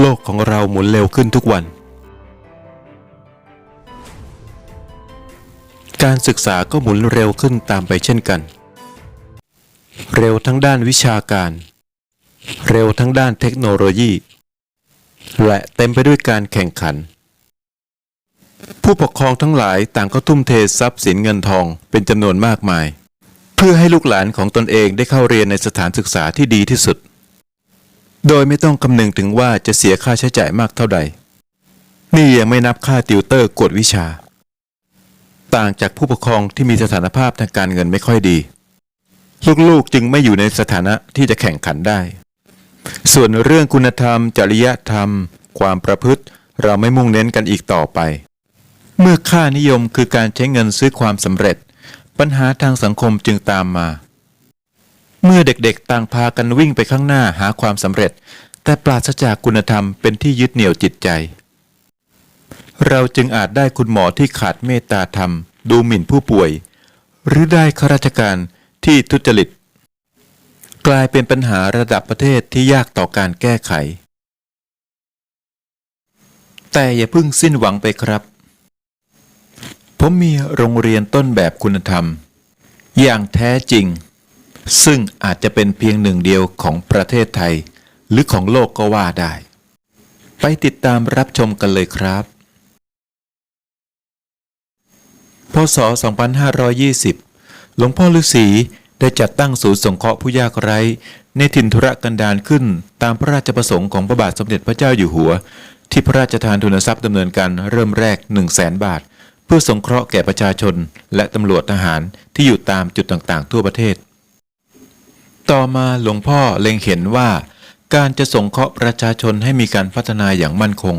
โลกของเราหมุนเร็วขึ้นทุกวัน การศึกษาก็หมุนเร็วขึ้นตามไปเช่นกัน เร็วทั้งด้านวิชาการ เร็วทั้งด้านเทคโนโลยี และเต็มไปด้วยการแข่งขัน ผู้ปกครองทั้งหลายต่างก็ทุ่มเททรัพย์สินเงินทองเป็นจำนวนมากมาย เพื่อให้ลูกหลานของตนเองได้เข้าเรียนในสถานศึกษาที่ดีที่สุด โดยไม่ต้องคำนึงถึงว่าจะเสียค่าใช้จ่ายมากเท่าใด นี่ยังไม่นับค่าติวเตอร์กวดวิชา ต่างจากผู้ปกครองที่มีสถานภาพทางการเงินไม่ค่อยดี ลูกๆจึงไม่อยู่ในสถานะที่จะแข่งขันได้ ส่วนเรื่องคุณธรรม จริยธรรม ความประพฤติ เราไม่มุ่งเน้นกันอีกต่อไป เมื่อค่านิยมคือการใช้เงินซื้อความสำเร็จ ปัญหาทางสังคมจึงตามมา เมื่อเด็กๆ ต่างพากันวิ่งไปข้างหน้าหาความสำเร็จ แต่ปราศจากคุณธรรมเป็นที่ยึดเหนี่ยวจิตใจ เราจึงอาจได้คุณหมอที่ขาดเมตตาธรรม ดูหมิ่นผู้ป่วย หรือได้ข้าราชการที่ทุจริต กลายเป็นปัญหาระดับประเทศที่ยากต่อการแก้ไข แต่อย่าเพิ่งสิ้นหวังไปครับ ผมมีโรงเรียนต้นแบบคุณธรรม อย่างแท้จริง ซึ่งอาจจะเป็นเพียงหนึ่งเดียวของประเทศไทย หรือของโลกก็ว่าได้ ไปติดตามรับชมกันเลยครับ พศ 2520 หลวงพ่อฤาษีได้จัดตั้งศูนย์สงเคราะห์ผู้ยากไร้ในถิ่นธุรกันดารขึ้นตามพระราชประสงค์ของพระบาทสมเด็จพระเจ้าอยู่หัว ที่พระราชทานทุนทรัพย์ดำเนินการเริ่มแรก 1 0 0 0 0แบาท เพื่อสงเคราะห์แก่ประชาชน และตำรวจทหารที่อยู่ตามจุดต่างๆ ทั่วประเทศ ต่อมาหลวงพ่อเล็งเห็นว่า การจะสงเคราะห์ประชาชนให้มีการพัฒนาอย่างมั่นคง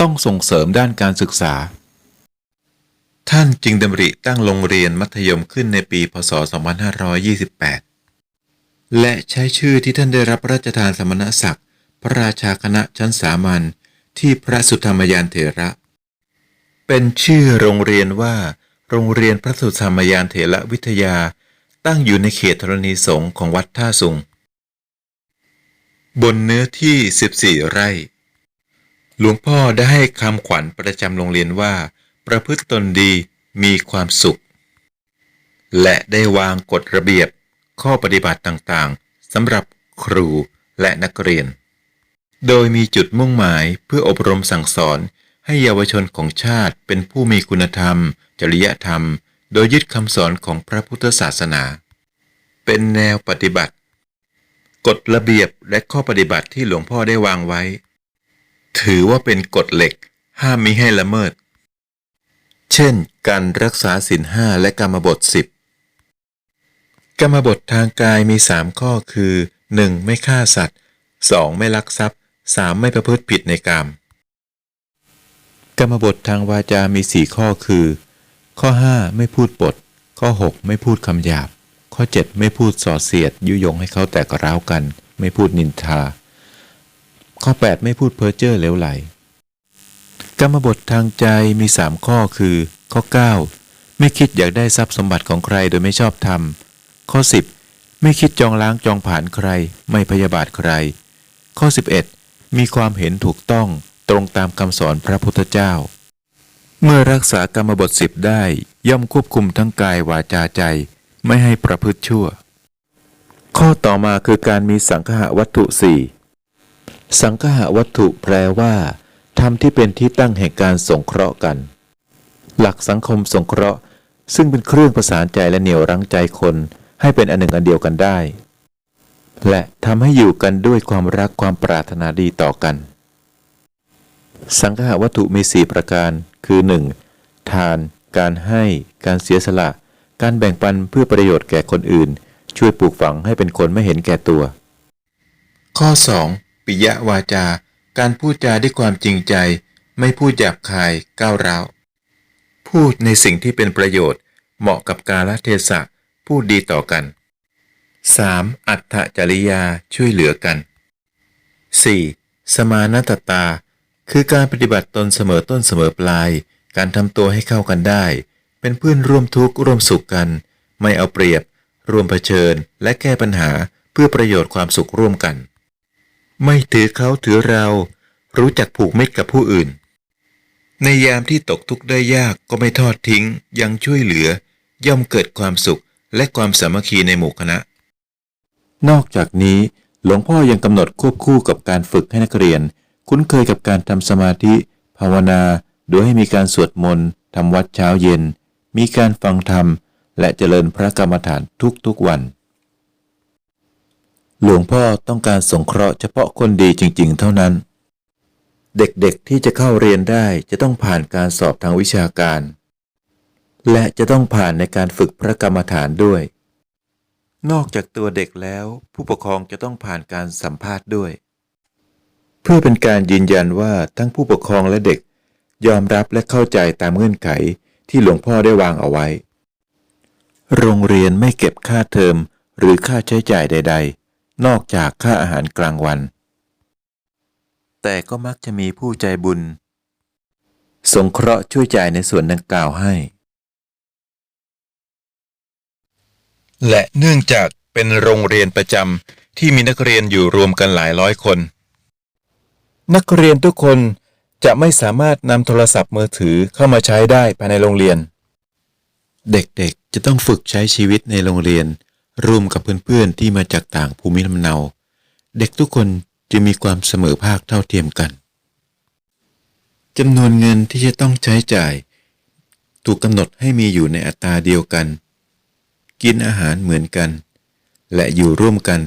ต้องส่งเสริมด้านการศึกษา ท่านจึงดำริตั้งโรงเรียนมัธยมขึ้นในปี พศ 2528 และใช้ชื่อที่ท่านได้รับพระราชทานสมณศักดิ์ พระราชาคณะชั้นสามัญที่พระสุธรรมยานเถระ เป็นชื่อโรงเรียนว่า โรงเรียนพระสุธรรมยานเถระวิทยา ตั้งอยู่ในเขตธรณีสงฆ์ของวัดท่าสุง บนเนื้อที่ 14 ไร่ หลวงพ่อได้ให้คำขวัญประจำโรงเรียนว่า ประพฤติตนดีมีความสุข และได้วางกฎระเบียบข้อปฏิบัติต่างๆสำหรับครูและนักเรียน โดยมีจุดมุ่งหมายเพื่ออบรมสั่งสอนให้เยาวชนของชาติเป็นผู้มีคุณธรรม จริยธรรม โดยยึดคำสอนของพระพุทธศาสนา เป็นแนวปฏิบัติ กฎระเบียบและข้อปฏิบัติที่หลวงพ่อได้วางไว้ ถือว่าเป็นกฎเหล็กห้ามมิให้ละเมิด เช่น การรักษาศีลห้าและกรรมบทสิบกรรมบททางกายมีสามข้อคือ 1. ไม่ฆ่าสัตว์ 2. ไม่ลักทรัพย์ 3. ไม่ประพฤติผิดในกรรมกรรมบททางวาจามีสี่ข้อคือ ข้อ 5 ไม่พูดปด ข้อ 6 ไม่พูดคำหยาบ ข้อ 7 ไม่พูดส่อเสียด ยุยงให้เขาแตกร้าวกัน ไม่พูดนินทา ข้อ 8 ไม่พูดเพ้อเจ้อเลวไหล กรรมบททางใจมี 3 ข้อคือ ข้อ 9 ไม่คิดอยากได้ทรัพย์สมบัติของใครโดยไม่ชอบธรรม ข้อ 10 ไม่คิดจองล้างจองผ่านใคร ไม่พยาบาทใคร ข้อ 11 มีความเห็นถูกต้องตรงตามคำสอนพระพุทธเจ้า เมื่อรักษากรรมบทสิบได้ย่อมควบคุมทั้งกายวาจาใจ ไม่ให้ประพฤติชั่ว ข้อต่อมาคือการมีสังคหวัตถุสี่สังคหวัตถุแปลว่าธรรมที่เป็นที่ตั้งแห่งการสงเคราะห์กัน หลักสังคมสงเคราะห์ ซึ่งเป็นเครื่องประสานใจและเหนี่ยวรั้งใจคนให้เป็นอันหนึ่งอันเดียวกันได้ และทำให้อยู่กันด้วยความรักความปรารถนาดีต่อกัน สังฆวัตถุมี 4 ประการ คือ 1. ทาน การให้ การเสียสละ การแบ่งปันเพื่อประโยชน์แก่คนอื่น ช่วยปลูกฝังให้เป็นคนไม่เห็นแก่ตัว ข้อ 2. ปิยวาจา การพูดจาด้วยความจริงใจ ไม่พูดหยาบคาย ก้าวร้าว พูดในสิ่งที่เป็นประโยชน์ เหมาะกับกาลเทศะ พูดดีต่อกัน 3. อัตถจริยาช่วยเหลือกัน 4. สมานตตา คือการปฏิบัติตนเสมอต้นเสมอปลาย การทำตัวให้เข้ากันได้ เป็นเพื่อนร่วมทุกข์ร่วมสุขกัน ไม่เอาเปรียบ ร่วมเผชิญ และแก้ปัญหาเพื่อประโยชน์ความสุขร่วมกัน ไม่ถือเขาถือเรา รู้จักผูกมิตรกับผู้อื่น ในยามที่ตกทุกข์ได้ยากก็ไม่ทอดทิ้ง ยังช่วยเหลือ ย่อมเกิดความสุขและความสามัคคีในหมู่คณะ นอกจากนี้หลวงพ่อยังกำหนดควบคู่กับการฝึกให้นักเรียน คุ้นเคยกับการทำสมาธิ ภาวนา โดยให้มีการสวดมนต์ทำวัดเช้าเย็น มีการฟังธรรม และเจริญพระกรรมฐานทุกๆวัน หลวงพ่อต้องการสงเคราะห์เฉพาะคนดีจริง ๆ เท่านั้น เด็กๆที่จะเข้าเรียนได้จะต้องผ่านการสอบทางวิชาการ และจะต้องผ่านในการฝึกพระกรรมฐานด้วย นอกจากตัวเด็กแล้ว ผู้ปกครองจะต้องผ่านการสัมภาษณ์ด้วย พื่อเป็นการยืนยันว่าทั้งผู้ปกครองและเด็ก ยอมรับและเข้าใจตามเงื่อนไขที่หลวงพ่อได้วางเอาไว้ โรงเรียนไม่เก็บค่าเทอมหรือค่าใช้จ่ายใด ๆ นอกจากค่าอาหารกลางวัน แต่ก็มักจะมีผู้ใจบุญ สงเคราะห์ช่วยจ่ายในส่วนดังกล่าวให้ และเนื่องจากเป็นโรงเรียนประจำที่มีนักเรียนอยู่รวมกันหลายร้อยคน นักเรียนทุกคนจะไม่สามารถนำโทรศัพท์มือถือเข้ามาใช้ได้ภายในโรงเรียน เด็กๆ จะต้องฝึกใช้ชีวิตในโรงเรียน ร่วมกับเพื่อนๆ ที่มาจากต่างภูมิลำเนา เด็กทุกคนจะมีความเสมอภาคเท่าเทียมกันจำนวนเงินที่จะต้องใช้จ่าย ถูกกำหนดให้มีอยู่ในอัตราเดียวกัน กินอาหารเหมือนกัน และอยู่ร่วมกัน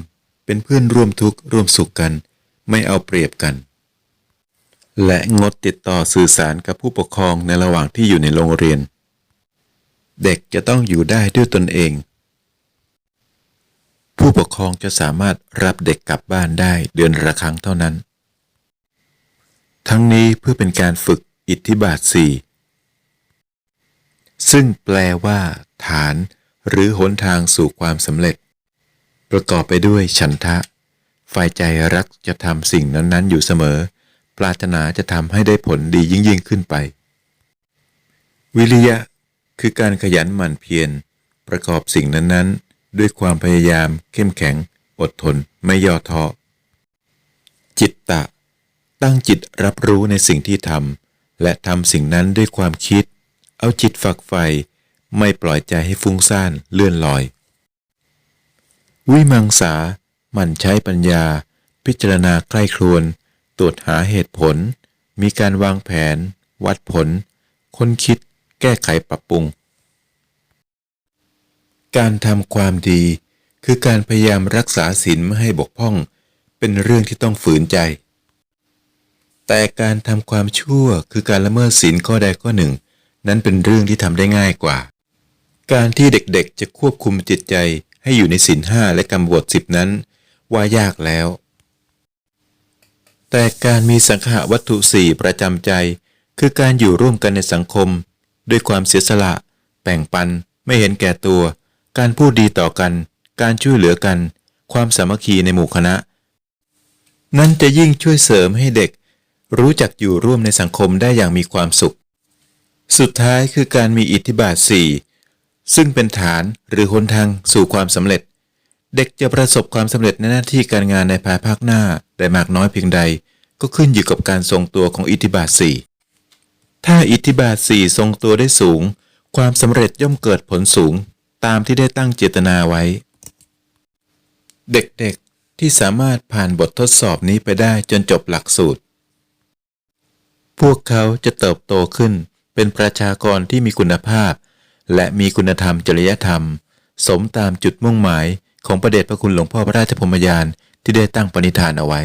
เป็นเพื่อนร่วมทุกข์ร่วมสุขกัน ไม่เอาเปรียบกัน และงดติดต่อสื่อสารกับผู้ปกครองในระหว่างที่อยู่ในโรงเรียน เด็กจะต้องอยู่ได้ด้วยตนเอง ผู้ปกครองจะสามารถรับเด็กกลับบ้านได้เดือนละครั้งเท่านั้น ทั้งนี้เพื่อเป็นการฝึกอิทธิบาทสี่ซึ่งแปลว่า ฐานหรือหนทางสู่ความสำเร็จ ประกอบไปด้วยฉันทะ ฝ่ายใจรักจะทำสิ่งนั้น ๆ อยู่เสมอ ปรารถนาจะทำให้ได้ผลดียิ่งยิ่งขึ้นไป วิริยะ คือการขยันหมั่นเพียรประกอบสิ่งนั้นๆ ด้วยความพยายาม เข้มแข็ง อดทน ไม่ย่อท้อจิตตะ ตั้งจิตรับรู้ในสิ่งที่ทำและทำสิ่งนั้นด้วยความคิด เอาจิตฝักใฝ่ไม่ปล่อยใจให้ฟุ้งซ่านเลื่อนลอย วิมังสาหมั่นใช้ปัญญา พิจารณาใกล้ครวน ตรวจหาเหตุผล มีการวางแผน วัดผล ค้นคิด แก้ไขปรับปรุง การทำความดี คือการพยายามรักษาศีลไม่ให้บกพร่อง เป็นเรื่องที่ต้องฝืนใจ แต่การทำความชั่วคือการละเมิดศีลข้อใดข้อหนึ่ง นั้นเป็นเรื่องที่ทำได้ง่ายกว่า การที่เด็กๆจะควบคุมจิตใจให้อยู่ในศีลห้าและกรรมบทสิบนั้น ว่ายากแล้ว แต่การมีสังหวัตถุสี่ประจำใจ คือการอยู่ร่วมกันในสังคม ด้วยความเสียสละแบ่งปัน ไม่เห็นแก่ตัว การพูดดีต่อกัน การช่วยเหลือกัน ความสามัคคีในหมู่คณะ นั้นจะยิ่งช่วยเสริมให้เด็ก รู้จักอยู่ร่วมในสังคมได้อย่างมีความสุข สุดท้ายคือการมีอิทธิบาทสี่ซึ่งเป็นฐานหรือหนทางสู่ความสำเร็จ เด็กจะประสบความสำเร็จในหน้าที่การงานในภายภาคหน้าได้มากน้อยเพียงใด ก็ขึ้นอยู่กับการทรงตัวของอิทธิบาทสี่ถ้าอิทธิบาทสี่ทรงตัวได้สูง ความสำเร็จย่อมเกิดผลสูงตามที่ได้ตั้งเจตนาไว้ เด็กๆที่สามารถผ่านบททดสอบนี้ไปได้จนจบหลักสูตร พวกเขาจะเติบโตขึ้นเป็นประชากรที่มีคุณภาพ และมีคุณธรรมจริยธรรม สมตามจุดมุ่งหมายของประเดชพระคุณหลวงพ่อพระราชพรหมยานที่ได้ตั้งปณิธานเอาไว้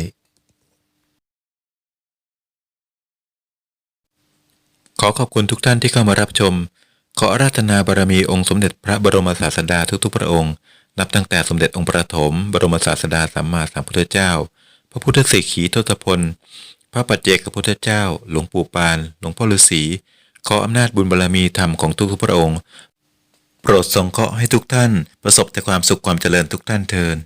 ขอขอบคุณทุกท่านที่เข้ามารับชม ขออาราธนาบารมีองค์สมเด็จพระบรมศาสดาทุกๆพระองค์ นับตั้งแต่สมเด็จองค์ประถม บรมศาสดาสัมมาสัมพุทธเจ้า พระพุทธสิกขีทศพล พระปัจเจกพุทธเจ้า หลวงปู่ปาน หลวงพ่อฤาษี ขออำนาจบุญบารมีธรรมของทุกๆพระองค์ โปรดทรงเคราะห์ให้ทุกท่าน ประสบแต่ความสุขความเจริญทุกท่านเทิน